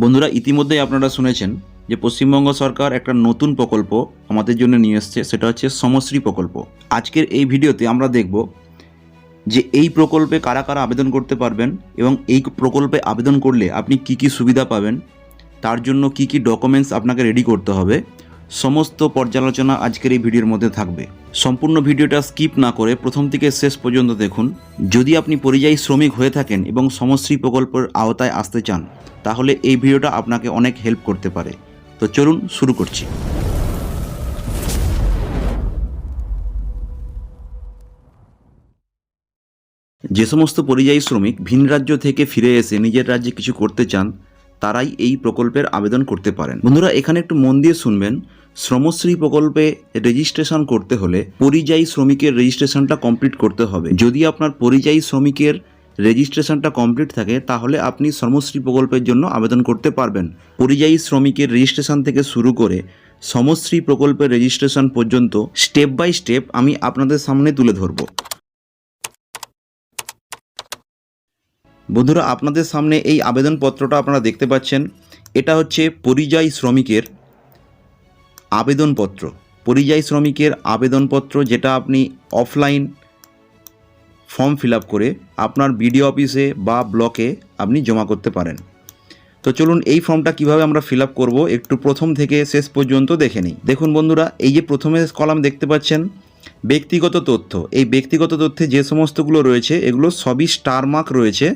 বন্ধুরা, ইতিমধ্যেই আপনারা শুনেছেন যে পশ্চিমবঙ্গ সরকার একটা নতুন প্রকল্প আমাদের জন্য নিয়ে এসছে, সেটা হচ্ছে সমশ্রী প্রকল্প। আজকের এই ভিডিওতে আমরা দেখব যে এই প্রকল্পে কারা কারা আবেদন করতে পারবেন এবং এই প্রকল্পে আবেদন করলে আপনি কি কি সুবিধা পাবেন, তার জন্য কি কি ডকুমেন্টস আপনাকে রেডি করতে হবে সমস্ত পর্যালোচনা আজকের এই ভিডিওর মধ্যে থাকবে। সম্পূর্ণ ভিডিওটা স্কিপ না করে প্রথম থেকে শেষ পর্যন্ত দেখুন। যদি আপনি পরিযায়ী শ্রমিক হয়ে থাকেন এবং সমশ্রী প্রকল্পের আওতায় আসতে চান, তাহলে এই ভিডিওটা আপনাকে অনেক হেল্প করতে পারে। তো চলুন শুরু করছি। যে সমস্ত পরিযায়ী শ্রমিক ভিন রাজ্য থেকে ফিরে এসে নিজের রাজ্যে কিছু করতে চান তারাই এই প্রকল্পের আবেদন করতে পারেন। বন্ধুরা, এখানে একটু মন দিয়ে শুনবেন। শ্রমশ্রী প্রকল্পে রেজিস্ট্রেশন করতে হলে পরিযায়ী শ্রমিকের রেজিস্ট্রেশনটা কমপ্লিট করতে হবে। যদি আপনার পরিযায়ী শ্রমিকের রেজিস্ট্রেশনটা কমপ্লিট থাকে, তাহলে আপনি শ্রমশ্রী প্রকল্পের জন্য আবেদন করতে পারবেন। পরিযায়ী শ্রমিকের রেজিস্ট্রেশন থেকে শুরু করে সমশ্রী প্রকল্পের রেজিস্ট্রেশন পর্যন্ত স্টেপ বাই স্টেপ আমি আপনাদের সামনে তুলে ধরবো। বন্ধুরা, আপনাদের সামনে এই আবেদনপত্রটা আপনারা দেখতে পাচ্ছেন। এটা হচ্ছে পরিযায়ী শ্রমিকের আবেদনপত্র। পরিযায়ী শ্রমিকের আবেদনপত্র যেটা আপনি অফলাইন ফর্ম ফিল করে আপনার বিডিও অফিসে বা ব্লকে আপনি জমা করতে পারেন। তো চলুন, এই ফর্মটা কীভাবে আমরা ফিল আপ করব একটু প্রথম থেকে শেষ পর্যন্ত দেখে নিই। দেখুন বন্ধুরা, এই যে প্রথমে কলাম দেখতে পাচ্ছেন, ব্যক্তিগত তথ্য। এই ব্যক্তিগত তথ্যে যে সমস্তগুলো রয়েছে, এগুলো সবই স্টার মার্ক রয়েছে।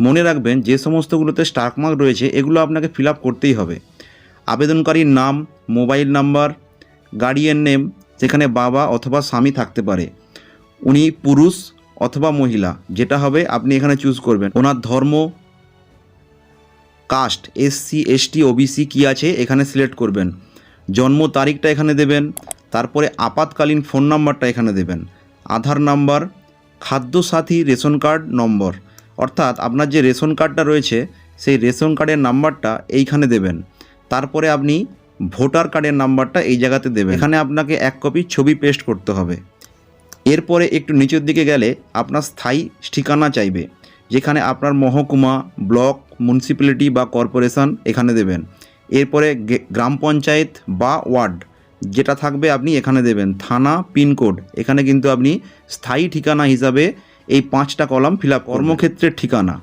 মনে রাখবেন যে সমস্তগুলোতে স্টার মার্ক রয়েছে, এগুলো আপনাকে ফিল করতেই হবে। আবেদনকারীর নাম মোবাইল নাম্বার গার্ডিয়ান নেম যেখানে বাবা অথবা স্বামী থাকতে পারে। উনি পুরুষ অথবা মহিলা, যেটা হবে আপনি এখানে চুজ করবেন। ওনার ধর্ম কাস্ট এসসি এসটি ওবিসি কী আছে, এখানে সিলেক্ট করবেন। জন্ম তারিখটা এখানে দেবেন, তারপরে আপাতকালীন ফোন নাম্বারটা এখানে দেবেন। Aadhaar number Khadyasathi ration card number অর্থাৎ আপনার যে রেশন কার্ডটা রয়েছে, সেই রেশন কার্ডের নাম্বারটা এইখানে দেবেন। তারপরে আপনি ভোটার কার্ডের নাম্বারটা এই জায়গাতে দেবেন। এখানে আপনাকে এক কপি ছবি পেস্ট করতে হবে। এরপরে একটু নিচের দিকে গেলে আপনার স্থায়ী ঠিকানা চাইবে, যেখানে আপনার মহকুমা, ব্লক মিউনিসিপ্যালিটি বা কর্পোরেশন এখানে দেবেন। এরপরে গ্রাম পঞ্চায়েত বা ওয়ার্ড, যেটা থাকবে আপনি এখানে দেবেন। থানা, পিনকোড, এখানে কিন্তু আপনি স্থায়ী ঠিকানা হিসাবে এই পাঁচটা কলাম ফিল আপ কর্মক্ষেত্রের ঠিকানা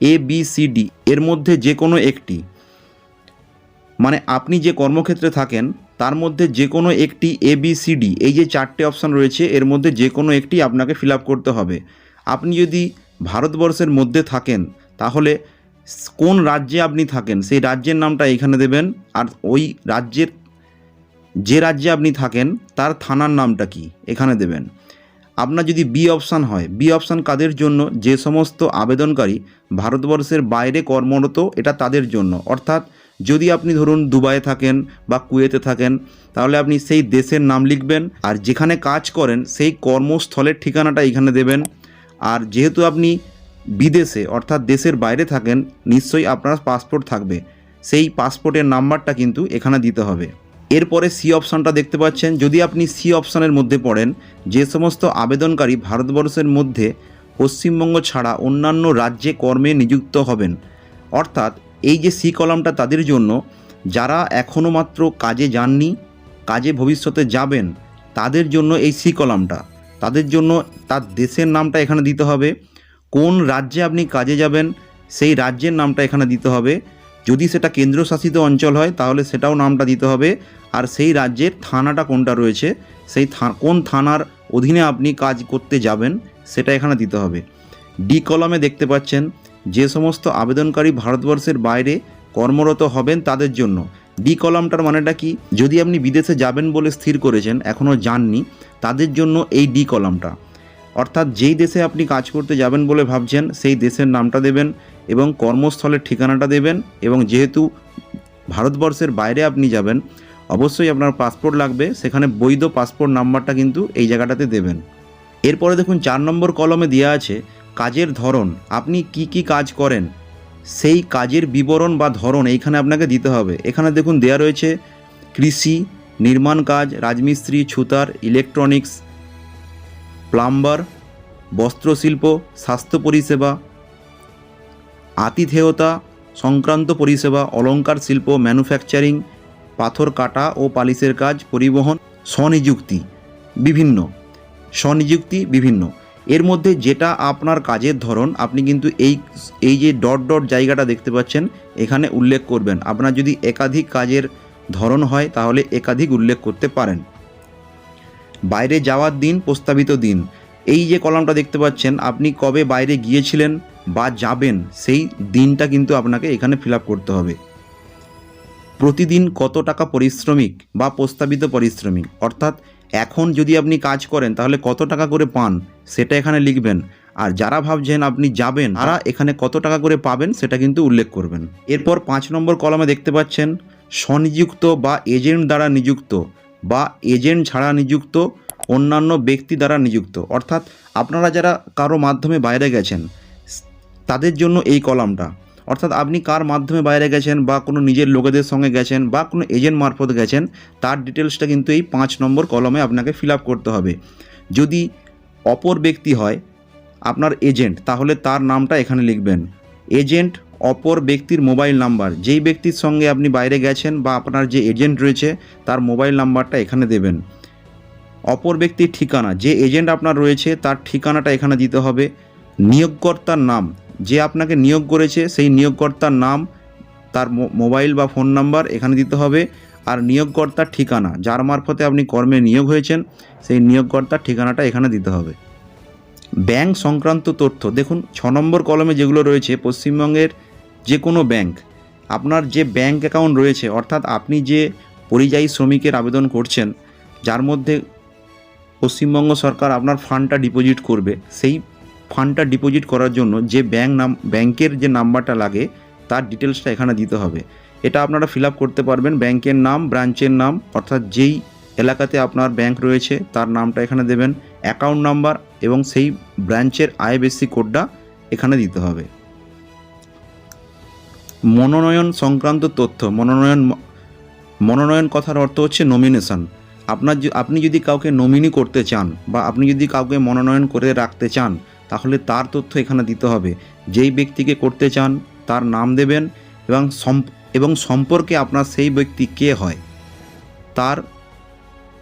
এ বি সি ডি এর মধ্যে যে কোনো একটি। মানে আপনি যে কর্মক্ষেত্রে থাকেন তার মধ্যে যে কোনো একটি এ বি সি ডি এই যে চারটে অপশান রয়েছে এর মধ্যে যে কোনো একটি আপনাকে ফিল আপ করতে হবে। আপনি যদি ভারতবর্ষের মধ্যে থাকেন তাহলে কোন রাজ্যে আপনি থাকেন সেই রাজ্যের নামটা এখানে দেবেন আর ওই রাজ্যের যে রাজ্যে আপনি থাকেন তার থানার নামটা কি এখানে দেবেন। আপনার যদি বি অপশান হয়, বি অপশান কাদের জন্য? যে সমস্ত আবেদনকারী ভারতবর্ষের বাইরে কর্মরত, এটা তাদের জন্য। অর্থাৎ যদি আপনি ধরুন দুবাইয়ে থাকেন বা কুয়েতে থাকেন, তাহলে আপনি সেই দেশের নাম লিখবেন আর যেখানে কাজ করেন, সেই কর্মস্থলের ঠিকানাটা এখানে দেবেন। আর যেহেতু আপনি বিদেশে, অর্থাৎ দেশের বাইরে থাকেন, নিশ্চয়ই আপনার পাসপোর্ট থাকবে। সেই পাসপোর্টের নাম্বারটা কিন্তু এখানে দিতে হবে। এরপরে সি অপশানটা দেখতে পাচ্ছেন। যদি আপনি সি অপশানের মধ্যে পড়েন, যে সমস্ত আবেদনকারী ভারতবর্ষের মধ্যে পশ্চিমবঙ্গ ছাড়া অন্যান্য রাজ্যে কর্মে নিযুক্ত হবেন। অর্থাৎ এই যে সি কলামটা তাদের জন্য, যারা এখনও মাত্র কাজে যাননি, কাজে ভবিষ্যতে যাবেন, তাদের জন্য এই সি কলামটা, তাদের জন্য তার দেশের নামটা এখানে দিতে হবে। কোন রাজ্যে আপনি কাজে যাবেন, সেই রাজ্যের নামটা এখানে দিতে হবে। যদি সেটা কেন্দ্রশাসিত অঞ্চল হয়, তাহলে সেটাও নামটা দিতে হবে। আর সেই রাজ্যের থানাটা কোনটা রয়েছে, সেই কোন থানার অধীনে আপনি কাজ করতে যাবেন, সেটা এখানে দিতে হবে। ডি কলামে দেখতে পাচ্ছেন, যে সমস্ত আবেদনকারী ভারতবর্ষের বাইরে কর্মরত হবেন তাদের জন্য। ডি কলামটার মানেটা কি? যদি আপনি বিদেশে যাবেন বলে স্থির করেছেন এখনও যাননি, তাদের জন্য এই ডি কলামটা। অর্থাৎ যেই দেশে আপনি কাজ করতে যাবেন বলে ভাবছেন, সেই দেশের নামটা দেবেন এবং কর্মস্থলের ঠিকানাটা দেবেন এবং যেহেতু ভারতবর্ষের বাইরে আপনি যাবেন, অবশ্যই আপনার পাসপোর্ট লাগবে, সেখানে বৈধ পাসপোর্ট নাম্বারটা কিন্তু এই জায়গাটাতে দেবেন। এরপরে দেখুন, চার নম্বর কলমে দেওয়া আছে, কাজের ধরন, আপনি কি কি কাজ করেন, সেই কাজের বিবরণ বা ধরন এইখানে আপনাকে দিতে হবে। এখানে দেখুন দেয়া রয়েছে, কৃষি, নির্মাণ কাজ, রাজমিস্ত্রি, ছুতার, ইলেকট্রনিক্স প্লাম্বার, বস্ত্রশিল্প, স্বাস্থ্য পরিষেবা, আতিথেয়তা সংক্রান্ত পরিষেবা অলঙ্কার শিল্প, ম্যানুফ্যাকচারিং, পাথর কাটা ও পালিশের কাজ, পরিবহন, স্বনিযুক্তি, বিভিন্ন। স্বনিযুক্তি বিভিন্ন। এর মধ্যে যেটা আপনার কাজের ধরন, আপনি কিন্তু এই এই যে ডট ডট জায়গাটা দেখতে পাচ্ছেন, এখানে উল্লেখ করবেন। আপনার যদি একাধিক কাজের ধরন হয়, তাহলে একাধিক উল্লেখ করতে পারেন। বাইরে যাওয়ার দিন, প্রস্তাবিত দিন। এই যে কলামটা দেখতে পাচ্ছেন, আপনি কবে বাইরে গিয়েছিলেন বা যাবেন, সেই দিনটা কিন্তু আপনাকে এখানে ফিল করতে হবে। প্রতিদিন কত টাকা পরিশ্রমিক বা প্রস্তাবিত পরিশ্রমিক? অর্থাৎ এখন যদি আপনি কাজ করেন, তাহলে কত টাকা করে পান, সেটা এখানে লিখবেন। আর যারা ভাবছেন আপনি যাবেন, তারা এখানে কত টাকা করে পাবেন, সেটা কিন্তু উল্লেখ করবেন। এরপর পাঁচ নম্বর কলমে দেখতে পাচ্ছেন, স্বনিযুক্ত বা এজেন্ট দ্বারা নিযুক্ত। বা এজেন্ট ছাড়া নিযুক্ত, অন্যান্য ব্যক্তি দ্বারা নিযুক্ত। অর্থাৎ আপনারা যারা কারও মাধ্যমে বাইরে গেছেন, তাদের জন্য এই কলামটা। অর্থাৎ আপনি কার মাধ্যমে বাইরে গেছেন বা কোনো নিজের লোকেদের সঙ্গে গেছেন বা কোনো এজেন্ট মারফত গেছেন, তার ডিটেলসটা কিন্তু এই পাঁচ নম্বর কলমে আপনাকে ফিল করতে হবে। যদি অপর ব্যক্তি হয়, আপনার এজেন্ট, তাহলে তার নামটা এখানে লিখবেন। এজেন্ট অপর ব্যক্তির মোবাইল নাম্বার। যেই ব্যক্তির সঙ্গে আপনি বাইরে গেছেন বা আপনার যে এজেন্ট রয়েছে, তার মোবাইল নাম্বারটা এখানে দেবেন। অপর ব্যক্তির ঠিকানা, যে এজেন্ট আপনার রয়েছে, তার ঠিকানাটা এখানে দিতে হবে। নিয়োগকর্তার নাম, যে আপনাকে নিয়োগ করেছে, সেই নিয়োগকর্তার নাম, তার মোবাইল বা ফোন নাম্বার এখানে দিতে হবে। আর নিয়োগকর্তার ঠিকানা, যার মারফতে আপনি কর্মে নিয়োগ হয়েছেন, সেই নিয়োগকর্তার ঠিকানাটা এখানে দিতে হবে। ব্যাংক সংক্রান্ত তথ্য, দেখুন, ছ নম্বর কলমে যেগুলো রয়েছে, পশ্চিমবঙ্গের যে কোনো ব্যাংক, আপনার যে ব্যাংক অ্যাকাউন্ট রয়েছে, অর্থাৎ আপনি যে পরিযায়ী শ্রমিকের আবেদন করছেন, যার মধ্যে পশ্চিমবঙ্গ সরকার আপনার ফান্ডটা ডিপোজিট করবে, সেই ফান্ডটা ডিপোজিট করার জন্য যে ব্যাংক নাম, ব্যাংকের যে নাম্বারটা লাগে, তার ডিটেলসটা এখানে দিতে হবে। এটা আপনারা ফিল আপ করতে পারবেন, ব্যাংকের নাম, ব্রাঞ্চের নাম, অর্থাৎ যেই এলাকাতে আপনার ব্যাংক রয়েছে, তার নামটা এখানে দেবেন, অ্যাকাউন্ট নাম্বার এবং সেই ব্রাঞ্চের আইএফএসসি কোডটা এখানে দিতে হবে। মনোনয়ন সংক্রান্ত তথ্য, মনোনয়ন মনোনয়ন কথার অর্থ হচ্ছে নমিনেশন আপনার আপনি যদি কাউকে নমিনি করতে চান বা আপনি যদি কাউকে মনোনয়ন করে রাখতে চান, তাহলে তার তথ্য এখানে দিতে হবে। যেই ব্যক্তিকে করতে চান, তার নাম দেবেন এবং এবং সম্পর্কে আপনার সেই ব্যক্তি কে হয়, তার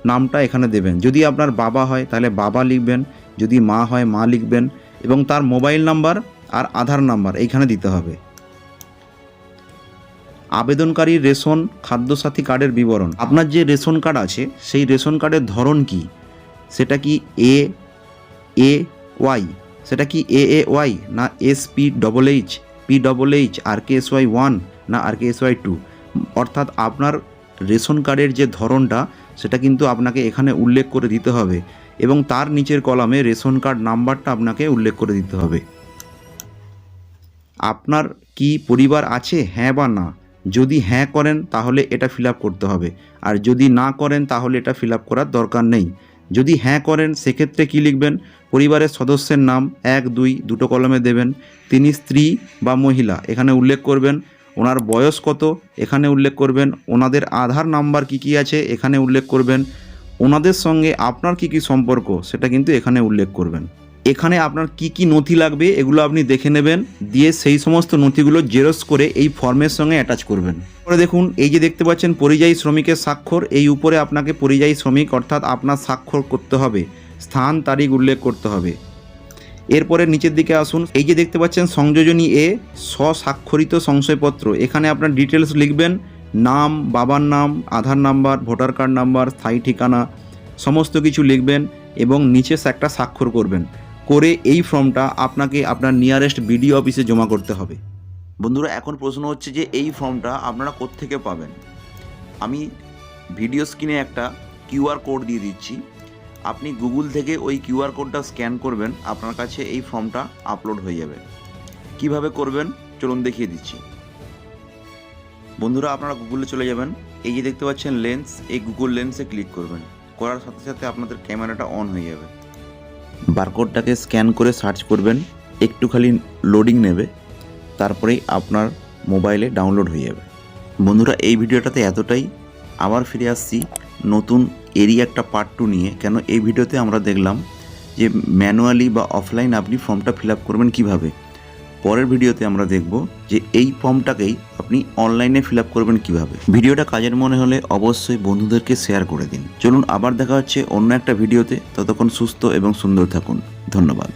নামটা এখানে দেবেন। যদি আপনার বাবা হয়, তাহলে বাবা লিখবেন, যদি মা হয়, মা লিখবেন এবং তার মোবাইল নাম্বার আর আধার নাম্বার এইখানে দিতে হবে। আবেদনকারীর রেশন খাদ্যসাথী কার্ডের বিবরণ। আপনার যে রেশন কার্ড আছে, সেই রেশন কার্ডের ধরন কি? সেটা কি এ এ ওয়াই সেটা কি এ এ ওয়াই না S P double H P double H R K S Y one না R K S Y two অর্থাৎ আপনার রেশন কার্ডের যে ধরনটা, সেটা কিন্তু আপনাকে এখানে উল্লেখ করে দিতে হবে এবং তার নিচের কলামে রেশন কার্ড নাম্বারটা আপনাকে উল্লেখ করে দিতে হবে। আপনার কি পরিবার আছে? হ্যাঁ বা না? যদি হ্যাঁ করেন, তাহলে এটা ফিল করতে হবে। আর যদি না করেন, তাহলে এটা ফিল করার দরকার নেই। যদি হ্যাঁ করেন, সেক্ষেত্রে কি লিখবেন? পরিবারের সদস্যের নাম এক, দুই, দুটো কলমে দেবেন। তিনি স্ত্রী বা মহিলা, এখানে উল্লেখ করবেন। ওনার বয়স কত? এখানে উল্লেখ করবেন। ওনাদের আধার নাম্বার কি কি আছে? এখানে উল্লেখ করবেন। ওনাদের সঙ্গে আপনার কি কি সম্পর্ক? সেটা কিন্তু এখানে উল্লেখ করবেন। এখানে আপনার কি কি নথি লাগবে এগুলো আপনি দেখে নেবেন, দিয়ে সেই সমস্ত নথিগুলো জেরক্স করে এই ফর্মের সঙ্গে অ্যাটাচ করবেন। পরে দেখুন, এই যে দেখতে পাচ্ছেন পরিযায়ী শ্রমিকের স্বাক্ষর, এই উপরে আপনাকে পরিযায়ী শ্রমিক অর্থাৎ আপনার স্বাক্ষর করতে হবে, স্থান, তারিখ উল্লেখ করতে হবে। এরপরে নিচের দিকে আসুন, এই যে দেখতে পাচ্ছেন সংযোজনী এ স্বস্বাক্ষরিত সংশয়পত্র, এখানে আপনার ডিটেলস লিখবেন, নাম, বাবার নাম, আধার নাম্বার, ভোটার কার্ড নাম্বার, স্থায়ী ঠিকানা, সমস্ত কিছু লিখবেন এবং নিচে একটা স্বাক্ষর করবেন। করে এই ফর্মটা আপনাকে আপনার নিয়ারেস্ট বিডিও অফিসে জমা করতে হবে। বন্ধুরা, এখন প্রশ্ন হচ্ছে যে এই ফর্মটা আপনারা কোত্থেকে পাবেন? আমি ভিডিও স্ক্রিনে একটা কিউআর কোড দিয়ে দিচ্ছি। আপনি গুগল থেকে ওই কিউআর কোডটা স্ক্যান করবেন, আপনার কাছে এই ফর্মটা আপলোড হয়ে যাবে। কীভাবে করবেন? চলুন দেখিয়ে দিচ্ছি। বন্ধুরা, আপনারা গুগলে চলে যাবেন। এই যে দেখতে পাচ্ছেন লেন্স এই গুগল লেন্সে ক্লিক করবেন। করার সাথে সাথে আপনাদের ক্যামেরাটা অন হয়ে যাবে। বারকোডটাকে স্ক্যান করে সার্চ করবেন একটু খালি লোডিং নেবে তারপরেই আপনার মোবাইলে ডাউনলোড হয়ে যাবে। বন্ধুরা, এই ভিডিওটাতে এতটাই। আবার ফিরে আসছি নতুন এরিয়া একটা পার্ট টু নিয়ে। কেন এই ভিডিওতে আমরা দেখলাম যে ম্যানুয়ালি বা অফলাইন আপনি ফর্মটা ফিল আপ করবেন কীভাবে? পরের ভিডিওতে আমরা দেখব যে এই ফর্মটাকেই আপনি অনলাইনে ফিল আপ করবেন কীভাবে। ভিডিওটা কাজের মনে হলে অবশ্যই বন্ধুদেরকে শেয়ার করে দিন। চলুন আবার দেখা হচ্ছে অন্য একটা ভিডিওতে। ততক্ষণ সুস্থ এবং সুন্দর থাকুন। ধন্যবাদ।